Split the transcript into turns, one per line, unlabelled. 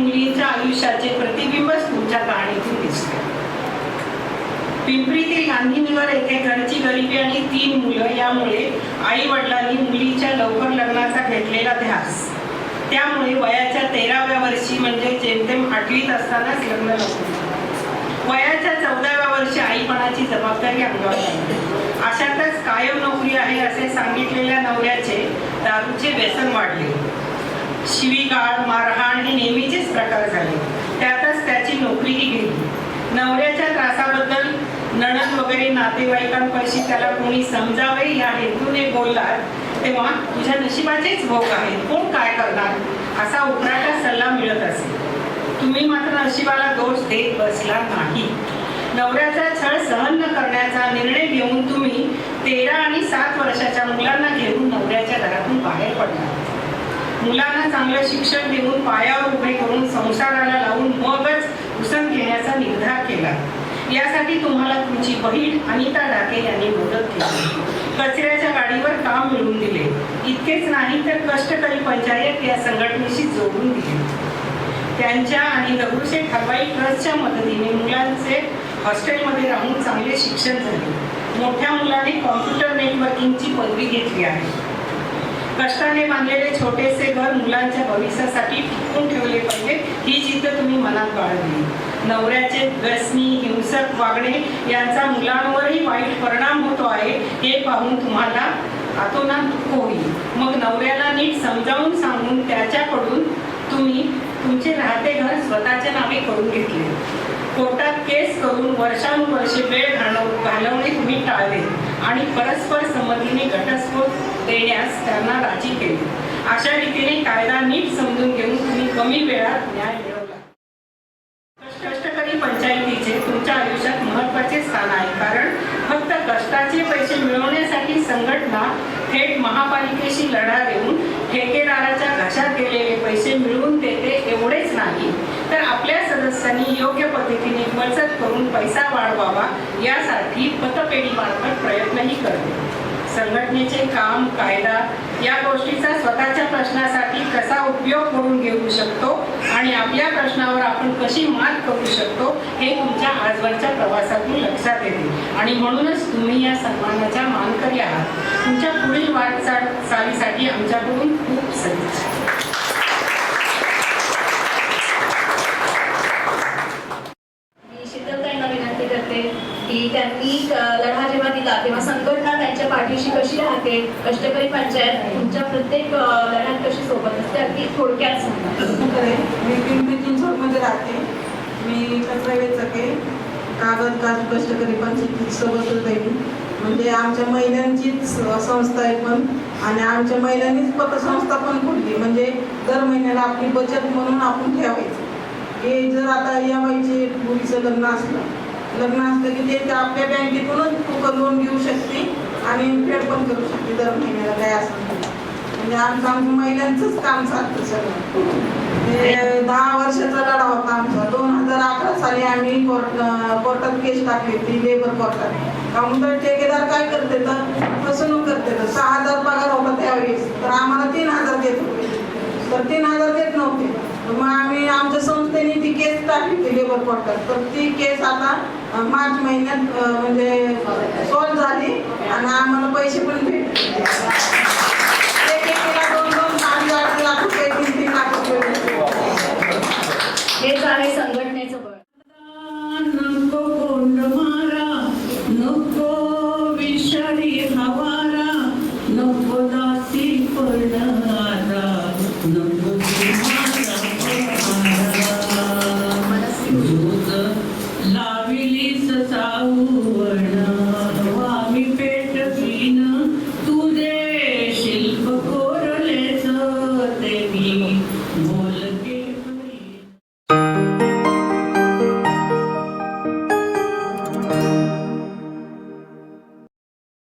मुलींच्या आयुष्याचे प्रतिबिंबच तुमच्या कहाणीतून दिसते. पिंपरीतील गांधीनगर येथे घरची गरिबी आणि तीन मुलं यामुळे आई वडिलांनी मुलीच्या लवकर लग्नाचा घेतलेला ध्यास. त्यामुळे वयाच्या तेराव्या वर्षी म्हणजे जेमतेम आठवीत असतानाच लग्न नको वयाच्या चौदाव्या वर्षी आईपणाची जबाबदारी अंगावर अशातच कायम नोकरी आहे असे सांगितलेल्या नवऱ्याचे दारूचे व्यसन वाढले. शिवीगाळ मारहाण हे नेहमीचेच प्रकार झाले. त्यातच त्याची नोकरीही गेली. नवऱ्याच्या त्रासाबद्दल नणद वगैरे नातेवाईकांपाशी त्याला कोणी समजावे या हेतूने बोललात तेव्हा तुझ्या नशिबाचेच भोग आहेत. कोण काय करणार? असा उपराटा सल्ला मिळत असे. तुम्ही मात्र नशिबाला दोष देत बसला नाही. नवऱ्याचा छळ सहन न करण्याचा निर्णय घेऊन तुम्ही तेरा आणि सात वर्षाच्या मुलांना घेऊन नवऱ्याच्या घरातून बाहेर पडला. मुलांना चांगलं शिक्षण देऊन पायावर उभे करून संसाराला लावून मगच उसण घेण्याचा निर्धार केला. यासाठी तुम्हाला तुमची बहीण अनिता डाके यांनी मदत केली. कचऱ्याच्या गाडीवर काम मिळवून दिले. इतकेच नाही तर कष्टकरी पंचायत या संघटनेशी जोडून दिले. त्यांच्या आणि दगडूशेठ हलवाई ट्रस्टच्या मदतीने मुलांचे हॉस्टेलमध्ये राहून चांगले शिक्षण झाले. मोठ्या मुलाने कॉम्प्युटर नेटवर्किंगची पदवी घेतली आहे. कष्टाने बांधलेले छोटेसे घर मुलांच्या भविष्यासाठी टिकून ठेवले पाहिजे. ही जिद्द तुम्ही मनात बाळगली. नवऱ्याचे व्यसनी हिंसक वागणे यांचा मुलांवरही वाईट परिणाम होतो आहे हे पाहून तुम्हाला आतोनात दुःख होईल. मग नवऱ्याला नीट समजावून सांगून त्याच्याकडून तुम्ही तुमचे राहते घर स्वतःच्या नावे करून घेतले. कोर्टात केस करून वर्षानुवर्षे वेळ घालव घालवणे तुम्ही टाळले. आणि परस्पर संमतीने घटस्फोट देण्यास त्यांना राजी केले. अशा रीतीने कायदा नीट समजून घेऊन तुम्ही कमी वेळात न्याय मिळवला. कष्टकरी पंचायतीचे तुमच्या आयुष्यात महत्त्वाचे स्थान आहे. कारण फक्त कष्टाचे पैसे मिळवण्यासाठी संघटना थेट महापालिकेशी लढा देऊन ठेकेदाराच्या घशात गेलेले पैसे मिळवून देते एवढेच नाही. तर आपल्या सदस्यांनी योग्य पद्धतीने बचत करून पैसा वाढवावा यासाठी पतपेढीमार्फत प्रयत्नही करते. संघटनेचे काम कायदा या गोष्टीचा स्वतःच्या प्रश्नासाठी कसा उपयोग करून घेऊ शकतो आणि आपल्या प्रश्नावर आपण कशी मात करू शकतो हे तुमच्या आजवरच्या प्रवासातून लक्षात येते. आणि म्हणूनच तुम्ही या सन्मानाच्या मानकरी आहात. तुमच्या पुढील वाटचाल चालीसाठी आमच्याकडून खूप सदिच्छा
मी शीतलताईंना विनंती करते. की त्यांनी लढा जेव्हा दिला तेव्हा संघटना त्यांच्या पाठीशी कशी राहते कष्टकरी पंचायत तुमच्या प्रत्येक लढ्यात कशी सोबत असते अगदी थोडक्यात
मी पिंपरी चिंचवडमध्ये राहते. मी कचरा वेचके कागद काजू कष्टकरी पंचायत सोबत होते म्हणजे आमच्या महिलांचीच संस्था आहे पण आणि आमच्या महिलांनीच पतसंस्था पण खोलली. म्हणजे दर महिन्याला आपली बचत म्हणून आपण ठेवायची. हे जर आता या बाईचे मुलीचं लग्न असलं लग्न असलं की ते आपल्या बँकेतूनच तू लोन घेऊ शकते आणि फेड पण करू शकते दर महिन्याला काय असं म्हणजे आमचं महिलांचंच काम चालतं सगळं. ते दहा वर्षाचा लढा होता आमचा. दोन हजार अकरा साली आम्ही कोर्ट कोर्टात केस टाकली होती लेबर कोर्टात काहून तर ठेकेदार काय करते तर फसवणूक करते तर. सहा हजार पगार होता त्यावेळेस. तर आम्हाला तीन हजार देत होते. तर तीन हजार देत नव्हते. मग आम्ही आमच्या संस्थेने ती केस टाकली होती लेबर कोर्टात तर ती केस आता मार्च महिन्यात म्हणजे सोड झाली आणि आम्हाला पैसे पण भेटले. दोन दोन पाच आठ लाख रुपये तीन तीन लाख रुपये
हेच आहे संघटनेचं
सावणा